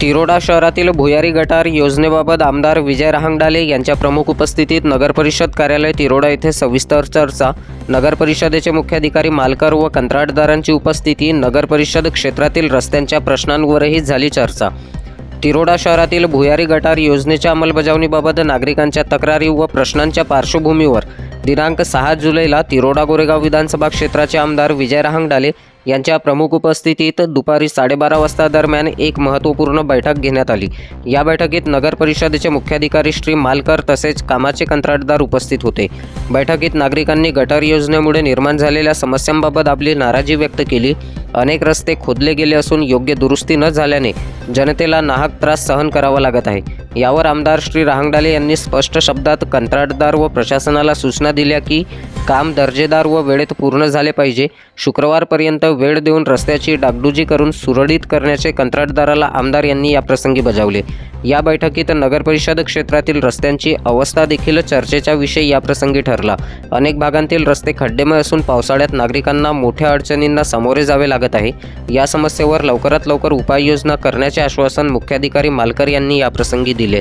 तिरोडा शहरातील भुयारी गटार योजनेबाबत आमदार विजय रहांगडाले यांच्या प्रमुख उपस्थितीत नगरपरिषद कार्यालय तिरोडा येथे सविस्तर चर्चा. नगरपरिषदेचे मुख्याधिकारी मालकर व कंत्राटदारांची उपस्थिती नगरपरिषद क्षेत्रातील रस्त्यांच्या प्रश्नांवरही झाली चर्चा. तिरोडा शहरातील भुयारी गटार योजनेच्या अंमलबजावणीबाबत नागरिकांच्या तक्रारी व प्रश्नांच्या पार्श्वभूमीवर दिनांक सहा जुलैला तिरोडा गोरेगाव विधानसभा क्षेत्राचे आमदार विजय रहांगडाले यांच्या प्रमुख उपस्थितीत दुपारी साडेबारा वाजता दरम्यान एक महत्त्वपूर्ण बैठक घेण्यात आली. या बैठकीत नगर परिषदेचे मुख्याधिकारी श्री मालकर तसेच कामाचे कंत्राटदार उपस्थित होते. बैठकीत नागरिकांनी गटार योजनेमुळे निर्माण झालेल्या समस्यांबाबत आपली नाराजी व्यक्त केली. अनेक रस्ते खोदले गेले असून योग्य दुरुस्ती न झाल्याने जनतेला नाहक त्रास सहन करावा लागत आहे. यावर आमदार श्री रहांगडाले यांनी स्पष्ट शब्दात कंत्राटदार व प्रशासनाला सूचना दिल्या की काम दर्जेदार व वेळेत पूर्ण झाले पाहिजे. शुक्रवारपर्यंत वेळ देऊन रस्त्याची डागडुजी करून सुरळीत करण्याचे कंत्राटदाराला आमदार यांनी याप्रसंगी बजावले. या बैठकीत नगरपरिषद क्षेत्रातील रस्त्यांची अवस्था देखील चर्चेचा विषय याप्रसंगी ठरला. अनेक भागांतील रस्ते खड्डेमय असून पावसाळ्यात नागरिकांना मोठ्या अडचणींना सामोरे जावे लागत आहे. या समस्येवर लवकरात लवकर उपाययोजना करण्याचे आश्वासन मुख्याधिकारी मालकर यांनी याप्रसंगी दिले.